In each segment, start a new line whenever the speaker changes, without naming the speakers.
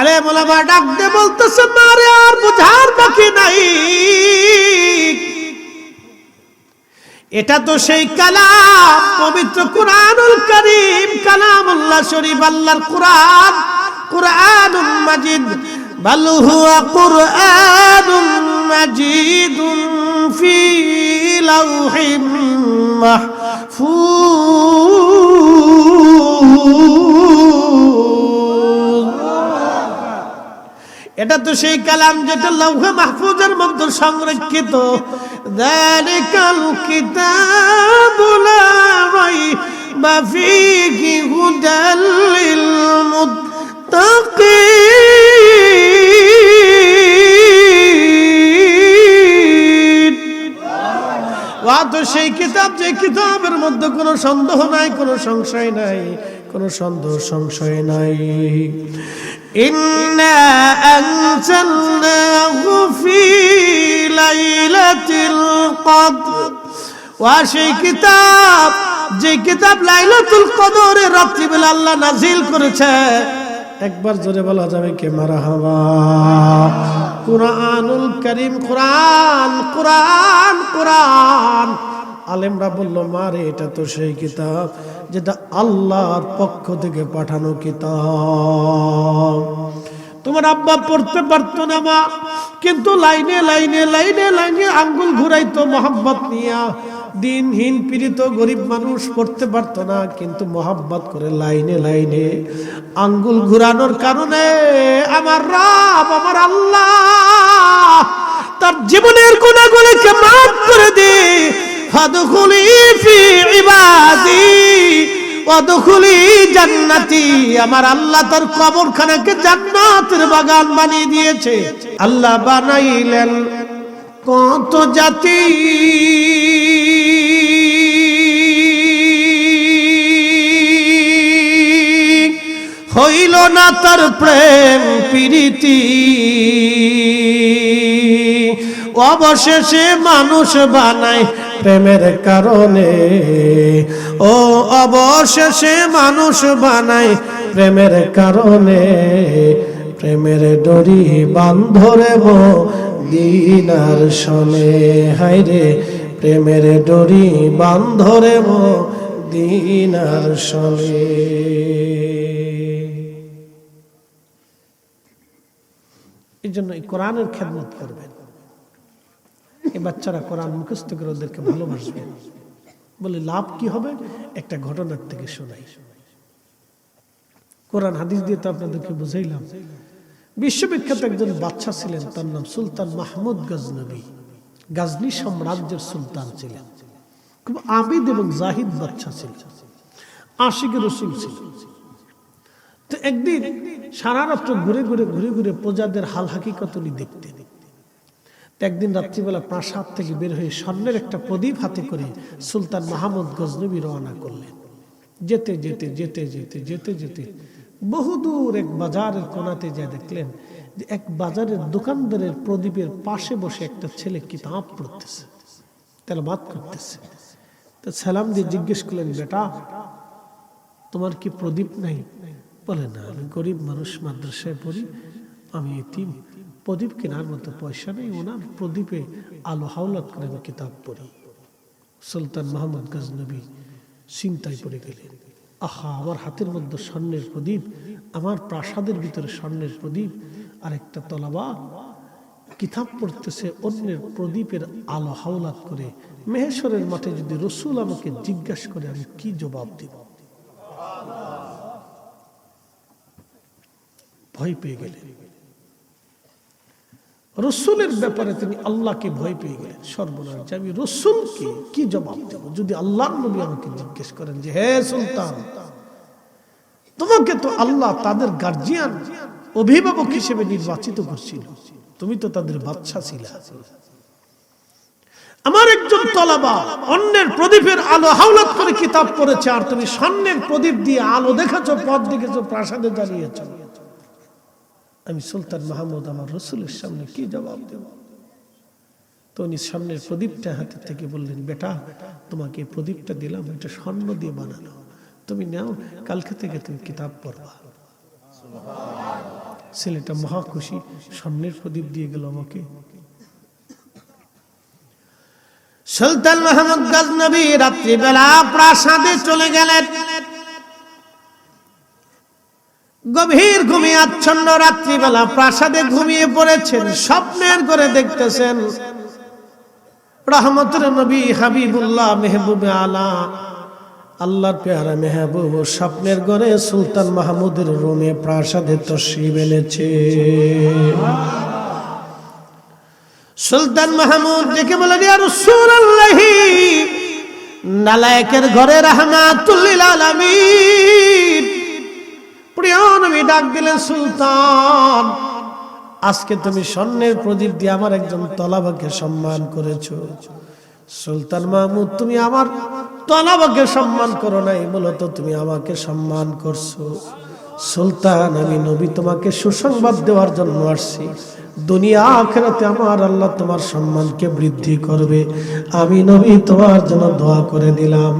আরে মোলামা ডাক দে বলতেছে মারে আর বুঝার বাকি নাই। এটা তো সেই কালাম, পবিত্র কুরআনুল করিম, কালামুল্লাহ শরীফ, আল্লাহর কুরআন কুরআনুম মাজিদ। বাল হুয়া কুরআনুম মাজিদুন ফি লাউহিম মাহফুজ। এটা তো সেই কালাম যেটা লৌহে মাহফুজের মধ্যে সংরক্ষিত। সেই কিতাব, যে কিতাবের মধ্যে কোনো সন্দেহ নাই, কোনো সংশয় নাই। কোনো সন্দেহ, সংশয় নাই। আনজালনাহু ফি লাইলাতিল কদর। ওয়া সেই কিতাব, যে কিতাব লাইলাতুল কদরে রাত্রিবেলা আল্লাহ নাজিল করেছে, একবার জোরে বলা যাবে কে মারহাবা কুরআনুল করিম, কোরআন কোরআন কোরআন। আলেমরা বলল, মারে, এটা তো সেই কিতাব। যেটা আল্লাহর পক্ষ থেকে পাঠানো কিতাব। তোমার আব্বা পড়তে পারতো না মা, কিন্তু লাইনে লাইনে লাইনে লাইনে আঙ্গুল ঘুরাইতো মোহাম্মত নিয়া। দিনহীন পীড়িত গরিব মানুষ পড়তে পারতো না, কিন্তু মোহাব্বত করে লাইনে লাইনে আঙ্গুল ঘুরানোর কারণে আমার রাম আমার আল্লাহ তার জীবনের গুণাগুলিকে মাফ করে দে। ফাদখুলি ফি ইবাদি ওয়াদখুলি জান্নাতি আমার আল্লাহ তার কবরখানাকে জান্নাতের বাগান বানিয়ে দিয়েছে। আল্লাহ বানাইলেন কত জাতি। হইল না তার প্রেম, প্রীতি। অবশেষে মানুষ বানায় প্রেমের কারণে। ও অবশেষে মানুষ বানায় প্রেমের কারণে। প্রেমের ডরি বান্ধরে দিনার শোনে। হাইরে প্রেমের ডরি বান্ধরে দিনার শোনে। এই জন্য এই কোরআনের খেদমত করবেন। এই বাচ্চারা কোরআন মুখস্থ করে ওদেরকে ভালোবাসবে। বলে লাভ কি হবে? একটা ঘটনার থেকে শোনাই। কোরআন হাদিস দিয়ে তো আপনাদেরকে বুঝাইলাম। বিশ্ববিখ্যাত একজন বাচ্চা ছিলেন, তার নাম সুলতান মাহমুদ গজনবী। গাজনি সাম্রাজ্যের সুলতান ছিলেন। খুব আবিদ এবং জাহিদ বাচ্চা ছিলেন। আশিক রসুল ছিলেন। তো একদিন সারা রাত্র ঘুরে ঘুরে ঘুরে ঘুরে প্রজাদের হাল হাকিকত উনি দেখতেন। তো একদিন রাত্রিবেলা প্রাসাদ থেকে বের হয়ে স্বর্ণের একটা প্রদীপ হাতে করে সুলতান মাহমুদ গজনবী রওনা করলেন। যেতে যেতে যেতে যেতে যেতে যেতে বহুদূর এক বাজারের কোনাতে যা দেখলেন যে এক বাজারের দোকানদারের প্রদীপের পাশে বসে একটা ছেলে কিতাব পড়তেছে তেলবাদ করতেছে। তো সালাম দিয়ে জিজ্ঞেস করলেন, বেটা, তোমার কি প্রদীপ নাই? বলে, না, আমি গরিব মানুষ মাদ্রাসায় পড়ি, আমি এতিম। প্রদীপ কেনার মতো পয়সা নেই ওনার প্রদীপে আলো হাওলাত করে আমি কিতাব পড়ি। সুলতান মোহাম্মদ গজনবী চিন্তায় পড়ে গেলেন, আহা, আমার হাতের মধ্যে স্বর্ণের প্রদীপ, আমার প্রাসাদের ভিতরে স্বর্ণের প্রদীপ আর একটা তলাবা। কিতাব পড়তেছে অন্যের প্রদীপের আলো হাওলাত করে। মেহেশ্বরের মাঠে যদি রসুল আমাকে জিজ্ঞাসা করে, আমি কি জবাব দিব? ভয় পেয়ে গেলেন। রসুলের ব্যাপারে তিনি আল্লাহকে ভয় পেয়ে গেলেন, সর্বনাশ। যে আমি রসুলকে কি জবাব দেব? যদি আল্লাহ নবী আমাকে জিজ্ঞেস করেন যে, হে সুলতান, তোমাকে তো আল্লাহ তাদের গার্জিয়ান অভিভাবক হিসেবে নির্বাচিত করছিল। তুমি তো তাদের বাচ্চা ছিল। আমার একজন তলাবা অন্যের প্রদীপের আলো হাওলাত করে কিতাব পড়েছে, আর তুমি স্বর্ণের প্রদীপ দিয়ে আলো দেখেছ, পথ দেখেছ, প্রাসাদে দাঁড়িয়েছো। আমি সুলতান মাহমুদ, আমার রসুলের সামনে কি জবাব দেব? তো উনি সামনের প্রদীপটা হাতে থেকে বললেন, বেটা, তোমাকে প্রদীপটা দিলাম, এটা স্বর্ণ দিয়ে বানানো তুমি নাও, কালকে থেকে তুমি কিতাব পড়বা। ছেলেটা মহা খুশি, স্বর্ণের প্রদীপ দিয়ে গেল আমাকে। সুলতান মাহমুদ গজনবী রাত্রিবেলা প্রাসাদে চলে গেলেন। গভীর ঘুমিয়ে আচ্ছন্ন রাত্রিবেলা প্রাসাদে ঘুমিয়ে পড়েছেন, স্বপ্নের করে দেখতেছেন। রহমতুর নবী হাবিবুল্লাহ মেহবুবে আলা, আল্লাহর পেয়ারা মেহবুব স্বপ্নের ঘরে সুলতান মাহমুদের রুমে প্রাসাদে তশরিফ এনেছে। সুলতান মাহমুদ দেখে বলেন, ইয়া রাসূলুল্লাহি, নালায়েকের ঘরে রাহমাতুল্লিল আলামিন। প্রিয় নবী ডাক দিলেন, সুলতান, আজকে তুমি স্বর্ণের প্রদীপ দিয়ে আমার একজন তলাবাকে সম্মান করেছ। সুলতান মাহমুদ, তুমি আমার তলাবাকে সম্মান করো নাই, মূলত তুমি আমাকে সম্মান করছ। সুলতান, আমি নবী, তোমাকে সুসংবাদ দেওয়ার জন্য আসছি। দুনিয়া, আখেরাতে আমার আল্লাহ তোমার সম্মানকে বৃদ্ধি করবে। আমি নবী, তোমার জন্য দোয়া করে দিলাম।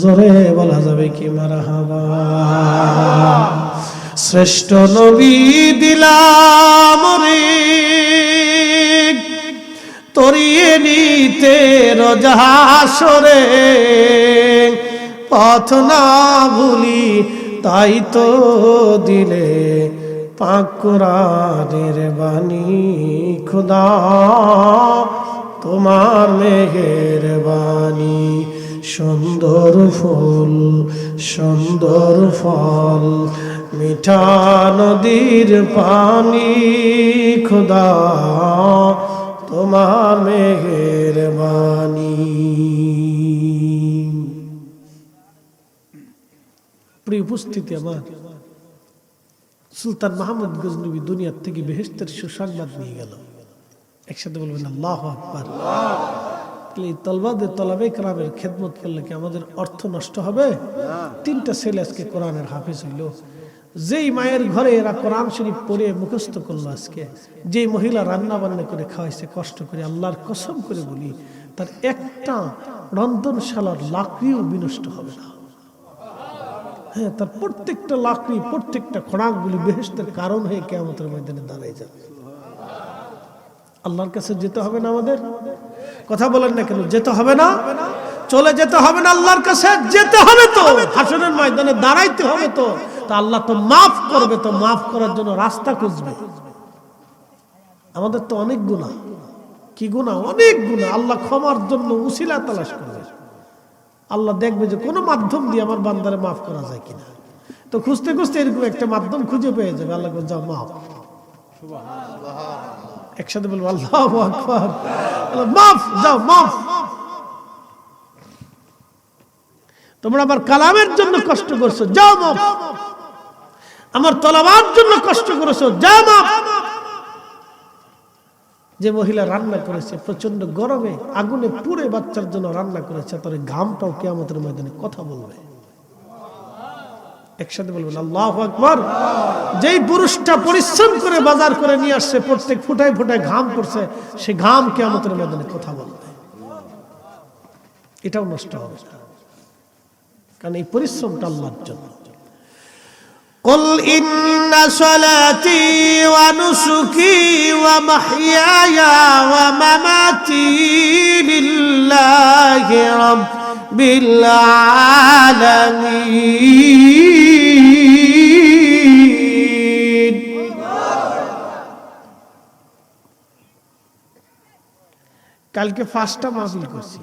জোরে বলা যাবে কি মারা হাবা শ্রেষ্ঠ নবী দিলাম রে। তরিয়ে নিতে রজাসরে পথ না ভুলি তাই তো দিলে পাকুরানের বাণী, খুদা। তোমার মেঘের বাণী সুন্দর ফুল, সুন্দর ফল, মিঠা নদীর পানি, খুদা। তোমার মেঘের বাণী প্রিয় উপস্থিতি আমার। সুলতান মাহমুদ গজনবী দুনিয়ার থেকে বেহেস্তের সুসংবাদ নিয়ে গেল। একসাথে বলবেন, আল্লাহ আকবার। এই তলবাদের তলাবে কালামের খেদমত করলে কি আমাদের অর্থ নষ্ট হবে? তিনটা ছেলে আজকে কোরআনের হাফিজ হইল। যেই মায়ের ঘরে এরা কোরআন শরীফ পড়ে মুখস্থ করল আজকে, যেই মহিলা রান্না বান্না করে খাওয়াইছে, কষ্ট করে আল্লাহর কসম করে বলি, তার একটা রন্ধনশালার লাকড়িও বিনষ্ট হবে না। হ্যাঁ তার প্রত্যেকটা লাকড়ি, প্রত্যেকটা খড়াকগুলি বেহেস্তের কারণ হয়ে কেমতের ময়দানে দাঁড়ায় যাবে। আল্লাহর কাছে যেতে হবে না আমাদের? কথা বলেন না কেন, যেতে হবে না? চলে যেতে হবে না আল্লাহর কাছে? যেতে হবে তো। হাসনের ময়দানে দাঁড়াইতে হবে তো। তা আল্লাহ তো মাফ করবে তো, মাফ করার জন্য রাস্তা খুঁজবে। আমাদের তো অনেক গুণা কি গুণা অনেক গুণা আল্লাহ ক্ষমার জন্য উশিলা তালাশ করবে। আল্লাহ দেখবে যে কোনো মাধ্যম দিয়ে আমার বান্দারে মাফ করা যায় কিনা। তো খুঁজতে খুঁজতে এরকম একটা মাধ্যম খুঁজে পেয়ে যাবে। আল্লাহ যাও, মাফ। একসাথে বলব, আল্লাহ মাফ, যাও, মাফ। তোমরা আমার কালামের জন্য কষ্ট করছ, যাও, মাফ। আমার তলাবার জন্য কষ্ট করেছ, যাও, মাফ। যে মহিলা রান্না করেছে প্রচণ্ড গরমে আগুনে পুড়ে বাচ্চার জন্য রান্না করেছে, তার ঘামটাও কেয়ামতের ময়দানে কথা বলবে। একসাথে বলবেন, আল্লাহ আকবর। যেই পুরুষটা পরিশ্রম করে বাজার করে নিয়ে আসছে, প্রত্যেক ফুটায় ফুটায় ঘাম করছে, সে ঘাম কেয়ামতের ময়দানে কথা বলবে। এটাও নষ্ট হবে। কারণ এই পরিশ্রমটা আল্লাহর জন্য। قل إن صلاتي ونسكي ومحياي ومماتي لله رب العالمين কালকে ফার্স্টটা মাহফিল করছি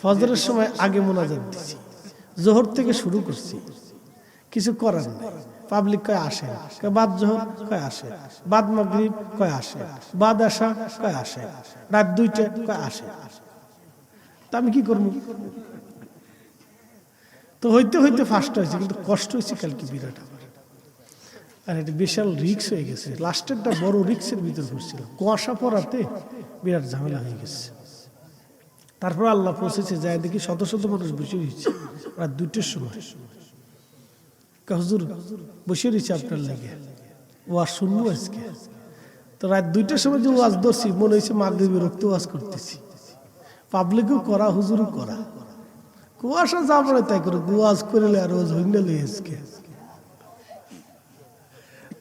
ফজরের সময় আগে মোনাজাত দিছি জোহর থেকে শুরু করছি কিছু করার নেই। পাবলিক কয় আসে? বাদ জোহর কয় আসে? বাদ মাগরিব কয় আসে? বাদ আসা কয় আসে? রাত দুইটা কয় আসে? তা আমি কি করব? তো হইতে হইতে ফার্স্ট হয়েছে, কিন্তু কষ্ট হয়েছে কালকে বিরাট। আমার আর এটা বিশাল রিক্স হয়ে গেছে। লাস্টেরটা বড় রিক্সের ভিতরে ঘুরছিল কুয়াশা পড়াতে বিরাট ঝামেলা হয়ে গেছে। তারপর আল্লাহ পৌঁছেছে, যায় দেখি শত শত মানুষ বসে রয়েছে। রাত দুইটার সময়। হুজুর, বসে রয়েছে আপনার লাগে। ওয়াজ শুনব আজকে। তো রাত দুইটার সময় যে ওয়াজ ধরছি, মনে হয়েছে মাগরীবে রক্ত ওয়াজ করতেছি। পাবলিকও করা, হুজুরও করা। কুয়াশা যা পড়ে তাই করে ওয়াজ করলে আর ওয়াজ হইলে আজকে।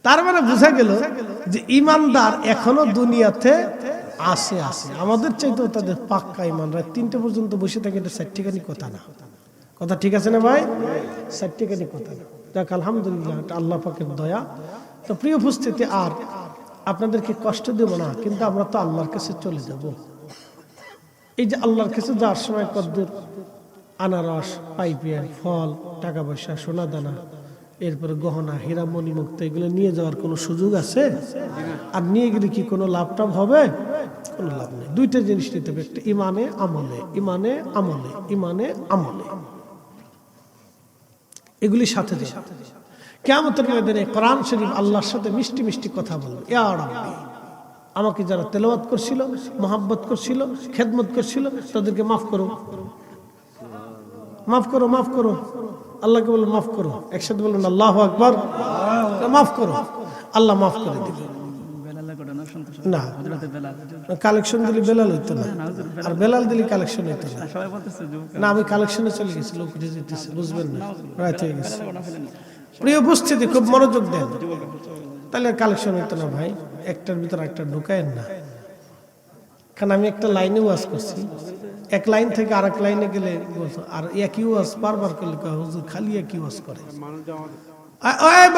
তার মানে বোঝা গেল যে ইমানদার এখনও দুনিয়াতে আসে আসে আমাদের চাইতেও তাদের পাক্কা ইমানরা তিনটে পর্যন্ত বসে থাকে, এটা সার্টিকানি কথা না। কথা ঠিক আছে না ভাই? সার্টিকানি কথা না। যাক আলহামদুলিল্লাহ আল্লাহ পাকের দয়া। তো প্রিয় উপস্থিতি, আর আপনাদেরকে কষ্ট দেব না, কিন্তু আমরা তো আল্লাহর কাছে চলে যাব। এই যে আল্লাহর কাছে যাওয়ার সময় কদ্দুর, আনারস পাইপিয়া ফল টাকা পয়সা সোনা দানা এরপরে গহনা হীরা মণিমুক্ত এগুলো নিয়ে যাওয়ার কোনো সুযোগ আছে? আর নিয়ে গেলে কি কোনো লাভ টাভ হবে? কোনো লাভ নেই। দুইটা জিনিস নিতে হবে, একটা ইমানে আমলে ইমানে আমলে ইমানে আমলে। এগুলি সাথে দেয় কেমতের ময়দানে কোরআন শরীফ আল্লাহর সাথে মিষ্টি মিষ্টি কথা বলবে। আমাকে যারা তেলাওয়াত করছিল, মোহাব্বত করছিল, খেদমত করছিল, তাদেরকে মাফ করো। মাফ করো মাফ করো। আল্লাহকে বলুন, মাফ করো। একসাথে বলুন, আল্লাহ আকবর। মাফ করো। আল্লাহ মাফ করে
শুনতে
না কালেকশন দিলে বেলাল হইতো না। আর বেলাল দিলে কালেকশন হইতো না। না আমি কালেকশনে চলে গেছি লোক উঠে যেতেছে বুঝবেন না। রাত হয়ে গেছে। প্রিয় উপস্থিতি খুব মনোযোগ দেন। তাহলে কালেকশন হইতো না ভাই। একটার ভিতর একটা ঢুকায়েন না। কারণ আমি একটা লাইনে ওয়াজ করছি। এক লাইন থেকে আরেক লাইনে গেলে বলতো, আর একই ওয়াজ বারবার করলে হুজুর খালি একই ওয়াজ করে? আ- ওই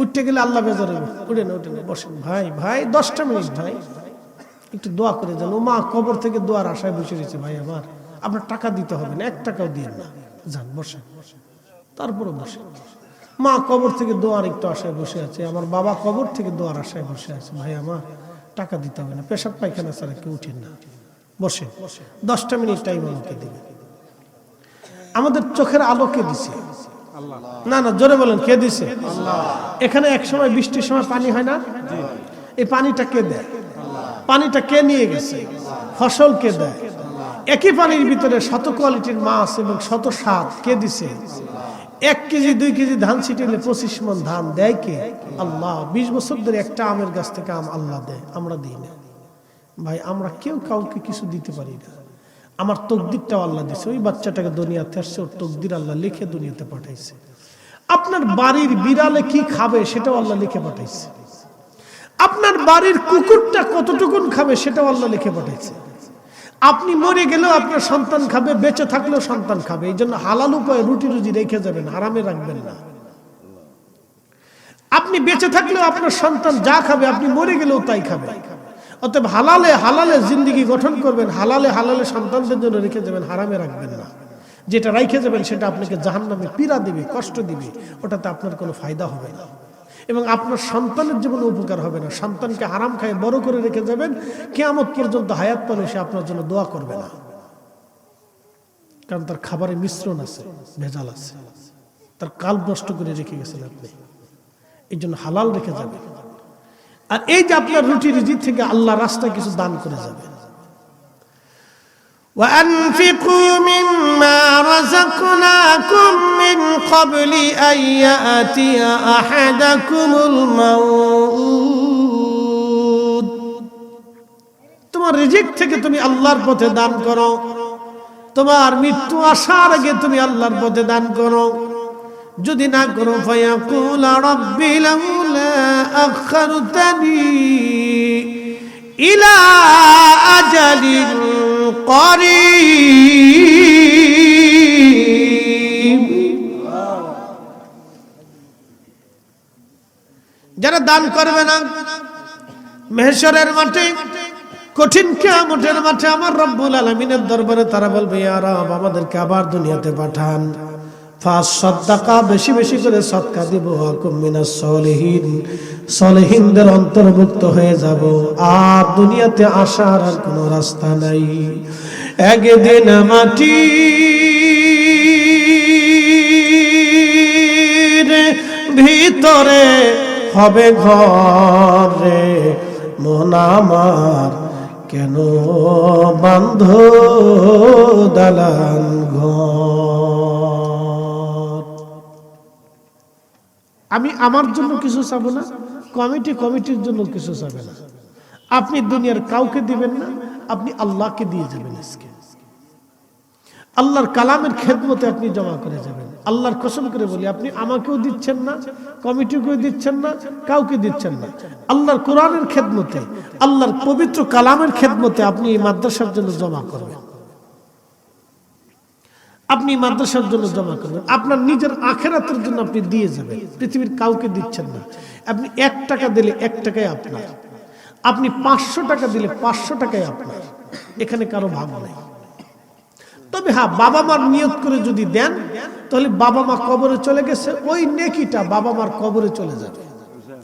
উঠতে গেলে আল্লাহ বেজার উঠে না উঠে না, বসেন। ভাই ভাই, দশটা মিনিট, ভাই। একটু দোয়া করে যান। ও মা কবর থেকে দোয়ার আশায় বসে রয়েছে, ভাই, আমার। আপনার টাকা দিতে হবে না, এক টাকাও দিয়ে না। যান, বসেন। তারপরে বসে মা, কবর থেকে দোয়ার একটু আশায় বসে আছে। আমার বাবা কবর থেকে দোয়ার আশায় বসে আছে, ভাই, আমার। টাকা দিতে হবে না, পেশাব পায়খানা ছাড়া কেউ উঠেন না। বসে দশটা মিনিট টাইম আমাকে দিবে আমাদের চোখের আলো কে দিছে। না না জোরে বলেন কে দিছে? এখানে এক সময় বৃষ্টির সময় পানি হয় না? এই পানিটা কে দেয়? পানিটা কে নিয়ে গেছে? ফসল কে দেয়? একই পানির ভিতরে শত কোয়ালিটির মাছ এবং শত স্বাদ কে দিছে? এক কেজি দুই কেজি ধান ছিটিলে পঁচিশ মন ধান দেয় কে? আল্লাহ। বিশ বছর ধরে একটা আমের গাছ থেকে আম আল্লাহ দেয় আমরা দিই না। ভাই আমরা কেউ কাউকে কিছু দিতে পারি না। আমার তকদিরটাও আল্লাহ দিছে। ওই বাচ্চাটাকে দুনিয়াতে আসছে, ওর তকদির আল্লাহ লিখে দুনিয়াতে পাঠাইছে। আপনার বাড়ির বিড়ালে কি খাবে সেটাও আল্লাহ লিখে পাঠাইছে। আপনার বাড়ির কুকুরটা কতটুকুন খাবে সেটাও আল্লাহ লিখে পাঠাইছে। আপনি মরে গেলেও আপনার সন্তান খাবে, বেঁচে থাকলেও সন্তান খাবে। এই জন্য হালাল উপায়ে রুটি রুজি রেখে যাবেন, হারামে রাখবেন না। আপনি বেঁচে থাকলেও আপনার সন্তান যা খাবে, আপনি মরে গেলেও তাই খাবে। অতএব হালালে হালালে জিন্দিগি গঠন করবেন, হালালে হালালে সন্তানদের জন্য রেখে যাবেন হারামে রাখবেন না। যেটা রাইখে যাবেন সেটা আপনাকে জাহান নামে পীড়া দিবে, কষ্ট দিবে, ওটাতে আপনার কোনো ফায়দা হবে না। এবং আপনার সন্তানের জীবনে উপকার হবে না। সন্তানকে হারাম খায় বড় করে রেখে যাবেন, কেয়ামত পর্যন্ত হায়াত পালে সে আপনার জন্য দোয়া করবে না। কারণ তার খাবারে মিশ্রণ আছে, ভেজাল আছে। তার কাল নষ্ট করে রেখে গেছেন আপনি। এই জন্য হালাল রেখে যাবেন। আর এই যে আপনার রুটি রুজি থেকে আল্লাহ রাস্তায় কিছু দান করে যাবেন وأنفقوا مما رزقناكم من قبل أن يأتي أحدكم الموت তোমার রিজিক থেকে তুমি আল্লাহর পথে দান করো তোমার মৃত্যু আসার আগে তুমি আল্লাহর পথে দান করো যদি না করো, ফায়াকুল রাব্বি লাউলা আখারতানি ইলা আজালিন করিব যারা দান করবে না মেহেশ্বরের মাঠে, কঠিন কিয়ামতের মাঠে, আমার রব্বুল আলমিনের দরবারে তারা বলবে আর আমাদেরকে আবার দুনিয়াতে পাঠান। ফাঁস সদ্দাকা বেশি বেশি করে সৎকা দিব মিনাস সলিহীন। সলিহীনদের অন্তর্ভুক্ত হয়ে যাব। আর দুনিয়াতে আসার আর কোনো রাস্তা নাই। একদিন মাটি ভিতরে হবে ঘরে মন আমার কেন বান্ধ দালান ঘর? আমি আমার জন্য কিছু চাবো না, কমিটি কমিটির জন্য কিছু চাবে না। আপনি দুনিয়ার কাউকে দিবেন না, আপনি আল্লাহকে দিয়ে যাবেন আজকে। আল্লাহর কালামের খেদমতে আপনি জমা করে যাবেন। আল্লাহর কসম করে বলি, আপনি আমাকেও দিচ্ছেন না, কমিটিকেও দিচ্ছেন না, কাউকে দিচ্ছেন না। আল্লাহর কোরআনের খেদমতে, আল্লাহর পবিত্র কালামের খেদমতে আপনি এই মাদ্রাসার জন্য জমা করবেন। আপনি মাদ্রাসার জন্য জমা করবেন। আপনার নিজের আখেরাতের জন্য আপনি দিয়ে যাবেন। পৃথিবীর কাউকে দিচ্ছেন না। আপনি এক টাকা দিলে এক টাকায় আপনার। আপনি পাঁচশো টাকা দিলে পাঁচশো টাকায় আপনার। এখানে কারও ভাগ নাই। তবে হ্যাঁ বাবা মার নিয়ত করে যদি দেন, তাহলে বাবা মা কবরে চলে গেছে, ওই নেকিটা বাবা মার কবরে চলে যাবে।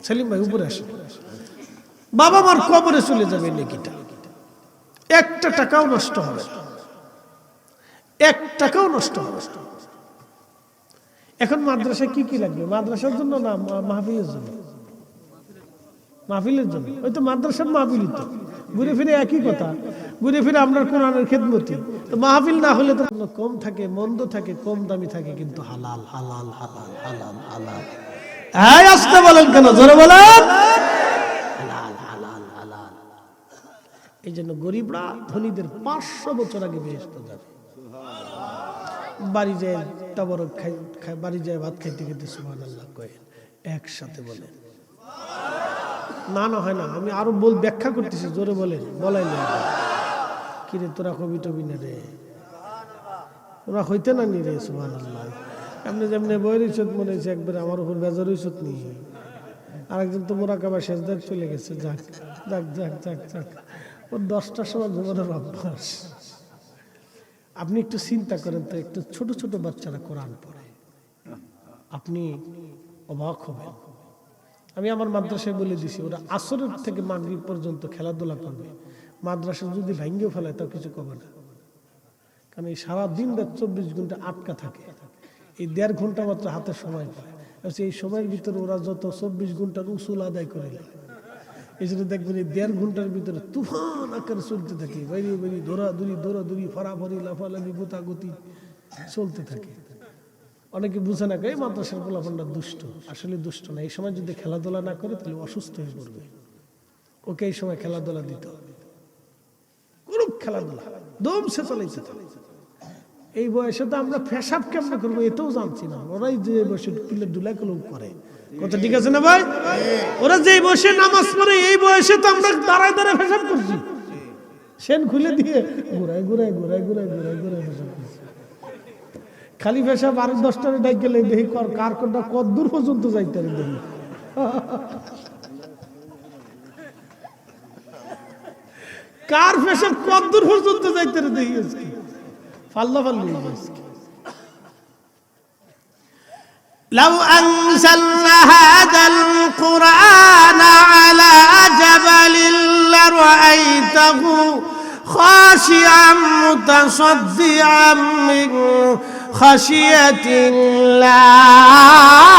সেলিম ভাই, উপরে আসে বাবা মার কবরে চলে যাবে নেকিটা। একটা টাকাও নষ্ট হবে না। এক টাকাও নষ্ট হবে এখন মাদ্রাসায় কি কি লাগবে? মাদ্রাসার জন্য না মাহফিলের জন্য? মাহফিলের জন্য? ওই তো মাদ্রাসার মাহফিলই তো। ঘুরে ফিরে একই কথা। ঘুরে ফিরে আমরা কোরআনের খেদমতি। তো মাহফিল না হলে তো কম থাকে, মন্দ থাকে, কম দামি থাকে, কিন্তু হালাল হালাল হালাল হালাল হালাল। হ্যাঁ আসতে বলেন কেন? জোরে বলেন। এই জন্য গরিবরা ধনীদের পাঁচশো বছর আগে বেহেস্ত যাবে। বাড়ি যায় তাবরক খাই বাড়ি যায়, ভাত খাইতে খেতে সুমান আল্লাহ কয়েন একসাথে বলেন না না, হয় না, আমি আরও বল, ব্যাখ্যা করতেছি, জোরে বলেন বলাই না। কিরে তোরা কবি টবি না রে? ওরা হইতে না নি রে সুমান আল্লাহ এমনি যেমনি বই রইছত মনে হয়েছে একবার আমার উপর বেজার রইছত নি আরেকজন তো শেষ দাগ চলে গেছে, যাক যাক যাক যাক যাক। ওর দশটার সময় ঘুমানোর অভ্যাস। আপনি একটু চিন্তা করেন তো, একটু ছোট ছোট বাচ্চারা কোরআন পড়ে। আপনি অবাক হবেন। আমি আমার মাদ্রাসায় বলে দিছি, ওরা আসরের থেকে মাগরিব পর্যন্ত খেলাধুলা করবে। মাদ্রাসা যদি ভেঙ্গেও ফেলায় তাও কিছু করবে না। কারণ এই সারাদিন রাত চব্বিশ ঘণ্টা আটকা থাকে। এই দেড় ঘণ্টা মাত্র হাতে সময় পায়। এই সময়ের ভিতরে ওরা যত চব্বিশ ঘণ্টার উসুল আদায় করে নেয়। জন্য দেখবেন এই দেড় ঘণ্টার ভিতরে তুফান আকারে চলতে থাকে। বাইরে বাইরে দৌড়াদৌড়ি দৌড়াদৌড়ি ফরাফরি লাফালাফি, গোতাগুতি চলতে থাকে। অনেকে বুঝে না, এই মাদ্রাসার গোলাপান্ডা দুষ্ট। আসলে দুষ্ট না। এই সময় যদি খেলাধুলা না করে, তাহলে অসুস্থ হয়ে পড়বে। ওকে এই সময় খেলাধুলা দিতে হবে। খেলাধুলা। দম সে চালাইতে এই বয়সে তো আমরা ফেসাব কেমন করব, এটাও জানছি না। ওরাই যে বয়সে দুলা কলম করে কথা ঠিক আছে না ভাই? ওরা বয়সে নামাজ পড়ে, এই বয়সে তো আমরা দাঁড়ায় দাঁড়ায় ফেসাব করছি। সেন খুলে দিয়ে ঘুরাই ঘুরাই ঘুরাই ঘুরাই ঘুরাই ঘুরাই ফেসাব করছি। খালি পেশাব আরও দশটারে ডাক গেলে দেখি, কর, কার কোনটা কত দূর পর্যন্ত যাইতে দেখি। কার পেশাব কত দূর পর্যন্ত যাইতে দেখি আজকে? ফাল্লা ফাল্লি আজকে।
لو أنزلنا هذا القرآن على جبل لرأيته خاشعا متصدعا من خشية الله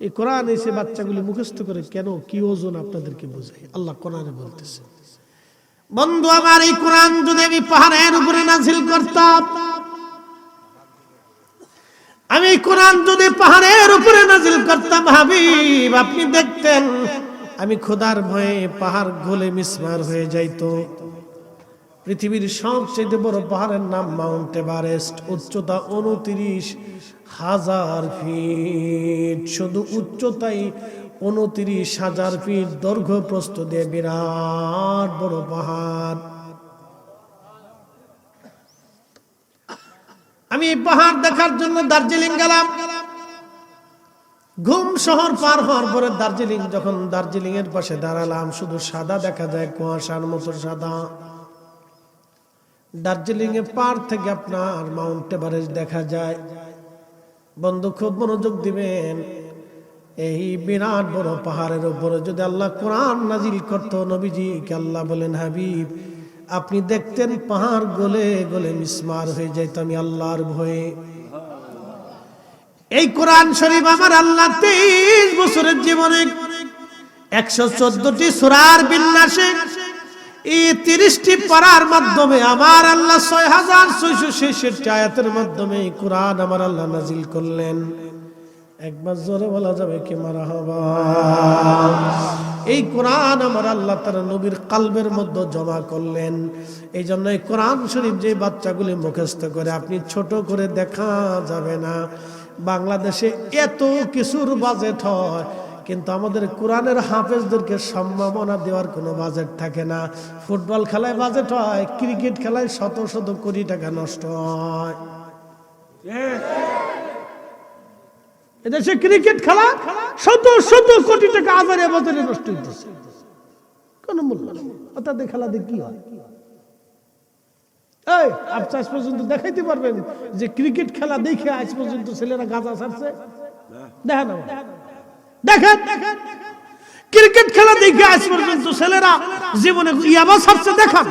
এই কোরআন এসে বাচ্চাগুলি মুখস্থ করে কেন কি ওজন আপনাদেরকে বোঝায় আল্লাহ কোরআনে বলতেছে
বন্ধু, আমার এই কোরআন যদি আমি পাহাড়ের উপরে নাজিল করতাম, আমি কোরআন যদি পাহাড়ের উপরে নাজিল করতাম, হাবিব, আপনি দেখতেন,
আমি খোদার ভয়ে পাহাড় গলে মিসমার হয়ে যাইতো। পৃথিবীর সবচেয়ে বড় পাহাড়ের নাম মাউন্ট এভারেস্ট, উচ্চতা উনত্রিশ হাজার ফিট। শুধু উচ্চতাই উনত্রিশ হাজার ফিট দৈর্ঘ্য প্রস্থ দিয়ে বিরাট বড় পাহাড়।
আমি পাহাড় দেখার জন্য দার্জিলিং গেলাম।
ঘুম শহর পার হওয়ার পরে দার্জিলিং, যখন দার্জিলিং এর পাশে দাঁড়ালাম, শুধু সাদা দেখা যায়, কুয়াশার মতো সাদা। দার্জিলিং এর পার থেকে আপনার মাউন্ট এভারেস্ট দেখা যায়। বন্ধু, খুব মনোযোগ দিবেন। এই বিরাট বড় পাহাড়ের উপরে যদি আল্লাহ কোরআন নাজিল করত, নবীজিকে আল্লাহ বলেন, হাবিব, আপনি দেখতেন পাহাড় গলে গলে মিসমার হয়ে যাইত আমি আল্লাহর ভয়ে।
এই কোরআন শরীফ আমার আল্লাহ তেইশ বছরের জীবনে একশো চোদ্দটি সুরার বিন্যাসে এই তিরিশটি পড়ার মাধ্যমে আমার আল্লাহ ছয় হাজার ছয়শো ছেষট্টি আয়াতের মাধ্যমে কোরআন আমার আল্লাহ নাজিল করলেন।
একবার জোরে বলা যাবে কি মারা হবা? এই কোরআন আমার আল্লাহ তারা নবীর কালবের মধ্যে জমা করলেন। এই জন্য এই কোরআন শরীফ যে বাচ্চাগুলি মুখস্থ করে আপনি ছোট করে দেখা যাবে না। বাংলাদেশে এত কিছুর বাজেট হয়, কিন্তু আমাদের কোরআনের হাফেজদেরকে সম্ভাবনা দেওয়ার কোনো বাজেট থাকে না। ফুটবল খেলায় বাজেট হয়, ক্রিকেট খেলায় শত শত কোটি টাকা নষ্ট হয়। এদেশে ক্রিকেট খেলা শত শত কোটি টাকা আবারে বাজারে নষ্ট হইতেছে। কোন মূল্য নেই। আর খেলা দিয়ে কি হয়? এই পর্যন্ত দেখাইতে পারবেন যে ক্রিকেট খেলা দেখে আজ পর্যন্ত ছেলেরা গাঁজা ছাড়ছে। দেখেন আমার। দেখেন। ক্রিকেট খেলা দেখে আজ পর্যন্ত ছেলেরা জীবনে ইয়াবা ছাড়ছে। দেখান।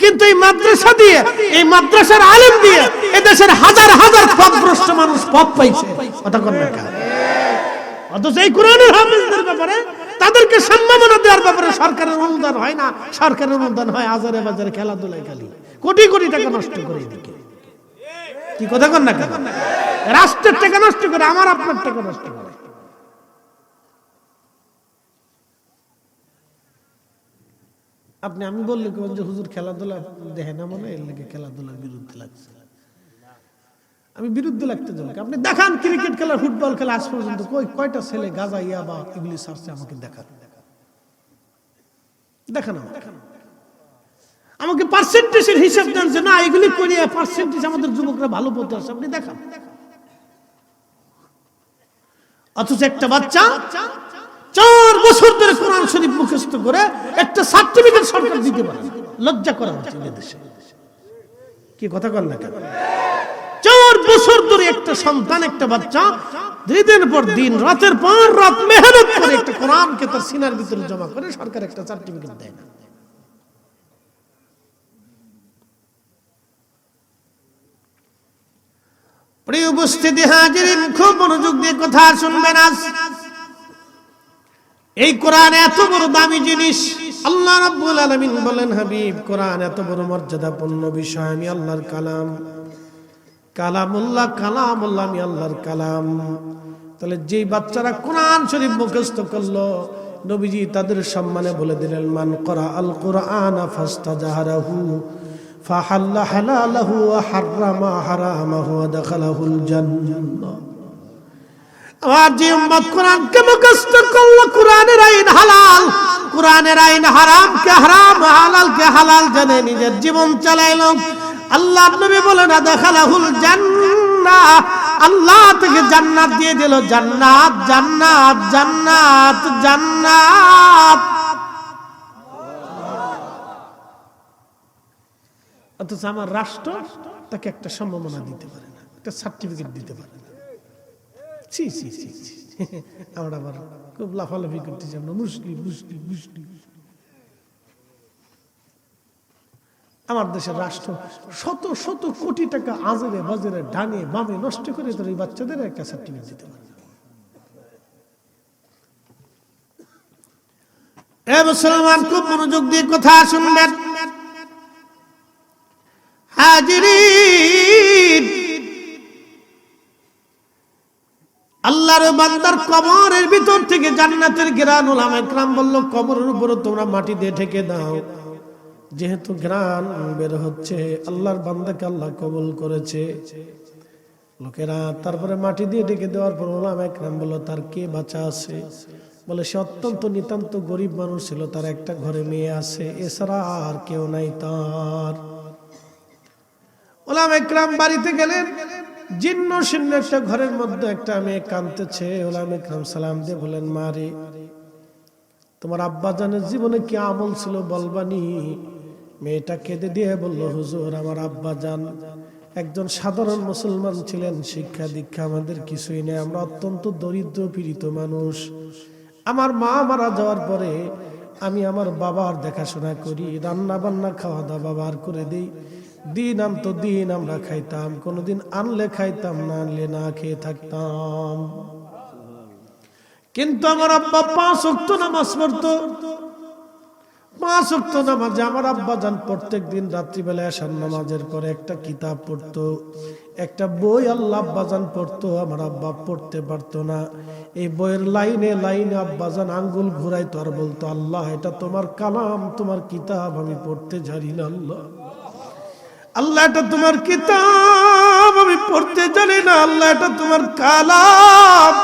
কিন্তু এই মাদ্রাসা দিয়ে, এই মাদ্রাসার আলেম দিয়ে এদেশের হাজার হাজার পথভ্রষ্ট মানুষ পথ পাইছে কথা কন না? অথচ এই কোরআনের হাফিজদের ব্যাপারে তাদেরকে সম্ভাবনা দেওয়ার ব্যাপারে সরকারের অনুদান হয় না, সরকারের অনুদান হয় হাজারে বাজারে খেলাধুলায় খালি কোটি কোটি টাকা নষ্ট করে এদিকে কি কথা কন না? রাষ্ট্রের টাকা নষ্ট করে, আমার আপনার টাকা নষ্ট করে আপনি, আমি বললে কেমন যে হুজুর খেলাধুলা দেখে না মনে এর লেগে খেলাধুলার বিরুদ্ধে লাগছে। আমি বিরুদ্ধে লাগতে যাব আপনি দেখান ক্রিকেট খেলা, ফুটবল খেলা, আজ পর্যন্ত কই, কয়টা ছেলে গাজা ইয়া বা এগুলি সারছে আমাকে দেখান দেখান আমাকে। পার্সেন্টেজের হিসাব দেন যে, না, এগুলি করিয়া পার্সেন্টেজ আমাদের যুবকরা ভালো পথে আসে আপনি দেখান। অথচ একটা বাচ্চা চার বছর ধরে কোরআন শরীফ মুখস্থ করে একটা সার্টিফিকেট সরকার দিতে পারে। লজ্জা করা হচ্ছে কি কথা কর না কেন? চার বছর ধরে একটা সন্তান, একটা বাচ্চা দিনের পর দিন, রাতের পর রাত মেহনত করে একটা কোরআনকে তার সিনার ভিতরে জমা করে সরকার একটা সার্টিফিকেট দেয় না। প্রিয় উপস্থিতি হাজিরিন, খুব মনোযোগ দিয়ে কথা শুনবেন আজ। এই কোরআন এত বড় দামি জিনিস। আল্লাহ রাব্বুল আলামিন বলেন, হাবিব, কোরআন এত বড় মর্যাদাপূর্ণ বিষয়, আমি আল্লাহর কালাম। কালামুল্লাহ কালামুল্লাহ, আমি আল্লাহর কালাম। তাহলে যেই বাচ্চারা কোরআন শরীফ মুখস্থ করল, নবীজি তাদের সম্মানে বলে দিলেন, মান করা আল কোরআন ফাস্তাজাহারাহু, ফাহাল্লা হালালাহু ওয়া হাররামা হারামাহু ওয়া দাখালাহুল জান্নাহ। আমার যে উম্মত কোরআনকে মুখস্থ করল, কোরআনের আইন হালাল। কোরআনের আইন হারাম কে হারাম হালাল কে হালাল জানে নিজের জীবন চালাইলো। আল্লাহ নবী বলেন দেখালাহুল জান্নাহ। আল্লাহ থেকে জান্নাত দিয়ে দিল, জান্নাত জান্নাত জান্নাত জান্নাত। অথচ আমার রাষ্ট্র তাকে একটা সম্ভাবনা দিতে পারে না, একটা সার্টিফিকেট দিতে পারে না। ছি ছি ছি ছি। আমরা আবার খুব লাফালাফি করতেছি আমরা। মুসলিম মুসলিম মুসলিম আমার দেশের রাষ্ট্র শত শত কোটি টাকা আজরে বাজারে ডানে বামে নষ্ট করে তোর এই বাচ্চাদের একটা সার্টিফিকেট দিতে পারে। মুসলমান, খুব মনোযোগ দিয়ে কথা শুনবেন। হাজিরিন আল্লাহর বান্দার কবরের ভিতর থেকে জান্নাতের কবরের উপরে তোমরা মাটি দিয়ে ঢেকে দাও। যেহেতু গ্রান বের হচ্ছে, আল্লাহর বান্দাকে আল্লাহ কবল করেছে। লোকেরা তারপরে মাটি দিয়ে ঢেকে দেওয়ার পর ওলাম একরাম বলল, তার কে বাঁচা আছে? বলে, সে অত্যন্ত নিতান্ত গরিব মানুষ ছিল, তার একটা ঘরে মেয়ে আছে এছাড়া আর কেউ নাই তার। ওলাম একরাম বাড়িতে গেলেন। জিন্ন শূন্য একটা ঘরের মধ্যে একটা মেয়ে কাঁদতেছে। ওলাম একরাম সালাম দিয়ে বলেন মারে তোমার আব্বা জানের জীবনে কি আমল ছিল বলবানি? মেয়েটা কেঁদে দিয়ে বলল, হুজুর, আমার আব্বা জান একজন সাধারণ মুসলমান ছিলেন। শিক্ষা দীক্ষা আমাদের কিছুই নেই। আমরা অত্যন্ত দরিদ্র, পীড়িত মানুষ। আমার মা মারা যাওয়ার পরে আমি আমার বাবার দেখাশোনা করি রান্না বান্না খাওয়া দাওয়া বাবার করে দিই। দিন আনতো দিন আমরা খাইতাম, কোনোদিন আনলে খাইতাম না, আনলে না খেয়ে থাকতাম। কিন্তু আমার আব্বা পাঁচ অক্ত নামাজ পড়তো। পাঁচ অক্ত নামাজে আমার আব্বা যান প্রত্যেক দিন রাত্রিবেলা আসার নামাজের পরে একটা কিতাব পড়তো, একটা বই আল্লাহ আব্বাজান পড়তো, আমার আব্বা পড়তে পারতো না। এই বইয়ের লাইনে লাইনে আব্বাজান আঙ্গুল ঘুরাইতো আর বলতো, আল্লাহ, এটা তোমার কালাম, তোমার কিতাব, আমি পড়তে জানি না আল্লাহ। আল্লাহ এটা তোমার কিতাব, আমি পড়তে জানি না আল্লাহ এটা তোমার কালাম।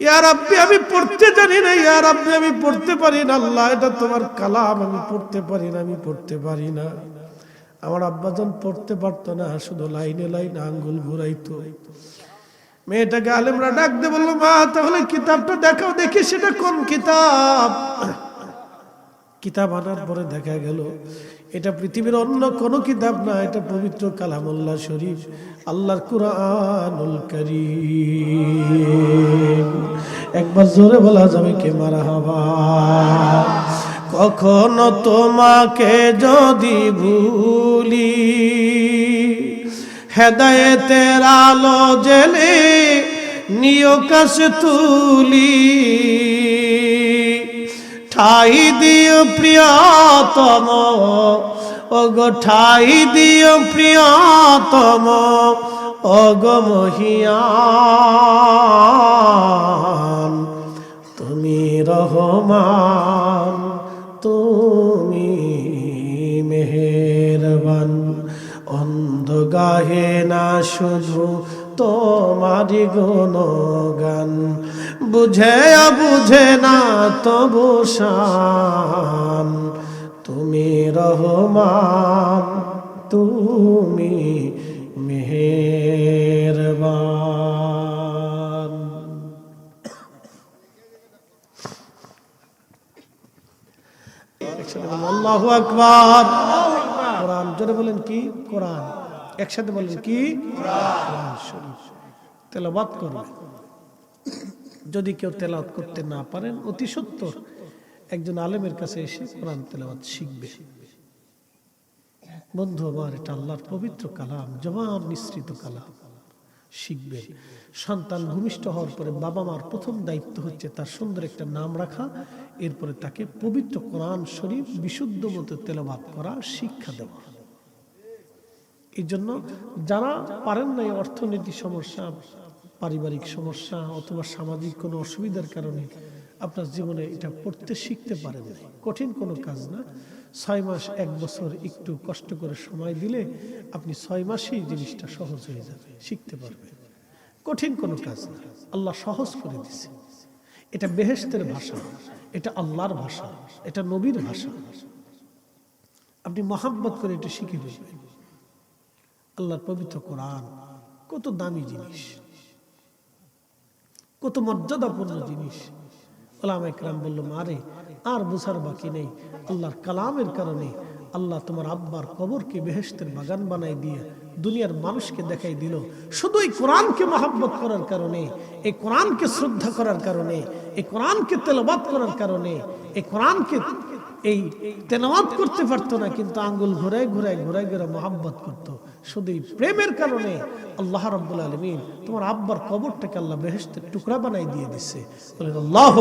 ইয়ার আব্বি আমি পড়তে জানি না ইয়ার আব্বি আমি পড়তে পারি না, আল্লাহ, এটা তোমার কালাম, আমি পড়তে পারি না, আমি পড়তে পারি না। আমার আব্বাজন পড়তে পারতো না, শুধু লাইনে লাইনে আঙ্গুল ঘুরাইতো। মেয়েটাকে আলেমরা ডাক দিয়ে বলল, মা, তাহলে কিতাবটা দেখাও, দেখি সেটা কোন কিতাব? কিতাব আনার পরে দেখা গেল এটা পৃথিবীর অন্য কোনো কিতাব না, এটা পবিত্র কালামুল্লাহ শরীফ, আল্লাহর কুরআনুল কারীম। একবার জোরে বলা যাবে কে মারা কখনো তোমাকে যদি ভুলি, হেদায়েতের আলো জেলে নিয় কাছে তুলি। ঠাই দিও প্রিয়তম। ওগো ঠাই দিও প্রিয়তম। ওগো মহিয়ান, তুমি রহমান, তুমি মেহেরবান। অন্ধ গাহে না শুধু তোমারি গুণগান। বুঝে বুঝে না তবু শান। তুমি রহমান, তুমি মেহেরবান। আল্লাহু আকবার। কোরআন, জোরে বলেন কি? কোরআন। একসাথে বলেন কি? তেলাওয়াত করবেন যদি কেউ তেলাওয়াত করতে না পারেন, অতি সত্তর, একজন আলেমের কাছে এসে কোরআন তেলাওয়াত শিখবে। বন্ধু, আমার এটা আল্লাহর পবিত্র কালাম, জবান নিঃসৃত কালাম, শিখবে। সন্তান ভূমিষ্ঠ হওয়ার পরে বাবা মার প্রথম দায়িত্ব হচ্ছে তার সুন্দর একটা নাম রাখা, এরপরে তাকে পবিত্র কোরআন শরীফ বিশুদ্ধ মতো তেলাবাদ করা, শিক্ষা দেওয়া। এই জন্য যারা পারেন না এই অর্থনীতি সমস্যা, পারিবারিক সমস্যা অথবা সামাজিক কোনো অসুবিধার কারণে আপনার জীবনে এটা পড়তে শিখতে পারেন নাই। কঠিন কোনো কাজ না। ছয় মাস, এক বছর একটু কষ্ট করে সময় দিলে আপনি ছয় মাসেই জিনিসটা সহজ হয়ে যাবে, শিখতে পারবেন। কঠিন কোনো কাজ না। আল্লাহ সহজ করে দিছে এটা বেহেস্তের ভাষা, এটা আল্লাহর ভাষা, এটা নবীর ভাষা। আপনি মহাব্বত করে এটা শিখে ফেলবেন। আল্লাহর পবিত্র কোরআন। কত দামি জিনিস। কত মর্যাদাপূর্ণ জিনিস। ওলামা একরাম বলল মারে আর বোঝার বাকি নেই। আল্লাহর কালামের কারণে আল্লাহ তোমার আব্বার কবরকে বেহেস্তের বাগান বানাই দিয়ে দুনিয়ার মানুষকে দেখাই দিল। শুধু এই কোরআনকে মহাব্বত করার কারণে, এই কোরআনকে শ্রদ্ধা করার কারণে, এই কোরআনকে তেলবাদ করার কারণে, এই কোরআনকে এই তেলাওয়াত করতে পারতো না, কিন্তু আঙ্গুল ঘুরায় ঘুরায় ঘুরায় ঘুরে মোহাম্মত করতো। শুধু এই প্রেমের কারণে আল্লাহ রব্বুল আলমিন তোমার আব্বার কবরটাকে আল্লাহ বেহেস্তের টুকরা বানাই দিয়ে দিচ্ছে আল্লাহ